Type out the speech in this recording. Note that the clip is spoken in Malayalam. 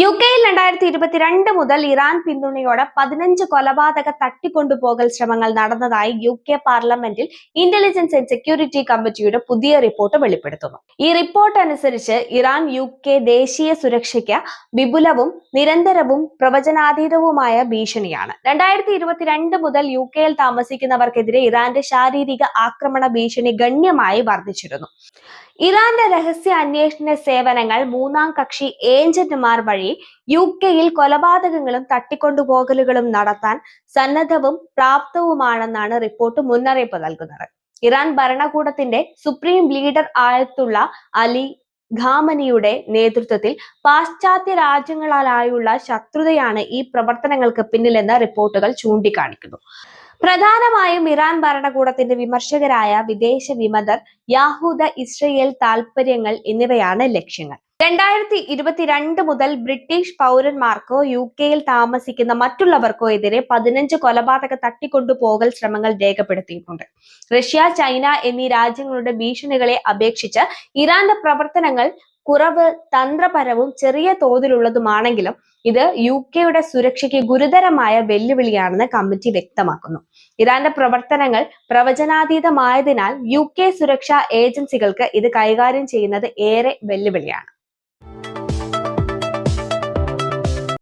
യു കെയിൽ രണ്ടായിരത്തി ഇരുപത്തിരണ്ട് മുതൽ ഇറാൻ പിന്തുണയോടെ പതിനഞ്ച് കൊലപാതക തട്ടിക്കൊണ്ടുപോകൽ ശ്രമങ്ങൾ നടന്നതായി യു കെ പാർലമെന്റിൽ ഇന്റലിജൻസ് ആൻഡ് സെക്യൂരിറ്റി കമ്മിറ്റിയുടെ പുതിയ റിപ്പോർട്ട് വെളിപ്പെടുത്തുന്നു. ഈ റിപ്പോർട്ട് അനുസരിച്ച് ഇറാൻ യു കെ ദേശീയ സുരക്ഷയ്ക്ക് വിപുലവും നിരന്തരവും പ്രവചനാതീതവുമായ ഭീഷണിയാണ്. രണ്ടായിരത്തി ഇരുപത്തിരണ്ട് മുതൽ യു കെയിൽ താമസിക്കുന്നവർക്കെതിരെ ഇറാന്റെ ശാരീരിക ആക്രമണ ഭീഷണി ഗണ്യമായി വർദ്ധിച്ചിരുന്നു. ഇറാന്റെ രഹസ്യ അന്വേഷണ സേവനങ്ങൾ മൂന്നാം കക്ഷി ഏജന്റുമാർ വഴി യു കെയിൽ കൊലപാതകങ്ങളും തട്ടിക്കൊണ്ടുപോകലുകളും നടത്താൻ സന്നദ്ധവും പ്രാപ്തവുമാണെന്നാണ് റിപ്പോർട്ട് മുന്നറിയിപ്പ് നൽകുന്നത്. ഇറാൻ ഭരണകൂടത്തിന്റെ സുപ്രീം ലീഡർ ആയത്തുള്ള അലി ഖാമനിയുടെ നേതൃത്വത്തിൽ പാശ്ചാത്യ രാജ്യങ്ങളായുള്ള ശത്രുതയാണ് ഈ പ്രവർത്തനങ്ങൾക്ക് പിന്നിലെന്ന് റിപ്പോർട്ടുകൾ ചൂണ്ടിക്കാണിക്കുന്നു. പ്രധാനമായും ഇറാൻ ഭരണകൂടത്തിന്റെ വിമർശകരായ വിദേശ വിമതർ യാഹൂദ ഇസ്രയേൽ താൽപര്യങ്ങൾ എന്നിവയാണ് ലക്ഷ്യങ്ങൾ. രണ്ടായിരത്തി ഇരുപത്തിരണ്ട് മുതൽ ബ്രിട്ടീഷ് പൗരന്മാർക്കോ യു കെയിൽ താമസിക്കുന്ന മറ്റുള്ളവർക്കോ എതിരെ പതിനഞ്ച് കൊലപാതക തട്ടിക്കൊണ്ടുപോകൽ ശ്രമങ്ങൾ രേഖപ്പെടുത്തിയിട്ടുണ്ട്. റഷ്യ ചൈന എന്നീ രാജ്യങ്ങളുടെ ഭീഷണികളെ അപേക്ഷിച്ച് ഇറാന്റെ പ്രവർത്തനങ്ങൾ കുറവ് തന്ത്രപരവും ചെറിയ തോതിലുള്ളതുമാണെങ്കിലും ഇത് യു കെയുടെ സുരക്ഷയ്ക്ക് ഗുരുതരമായ വെല്ലുവിളിയാണെന്ന് കമ്മിറ്റി വ്യക്തമാക്കുന്നു. ഇറാന്റെ പ്രവർത്തനങ്ങൾ പ്രവചനാതീതമായതിനാൽ യു കെ സുരക്ഷാ ഏജൻസികൾക്ക് ഇത് കൈകാര്യം ചെയ്യുന്നത് ഏറെ വെല്ലുവിളിയാണ്.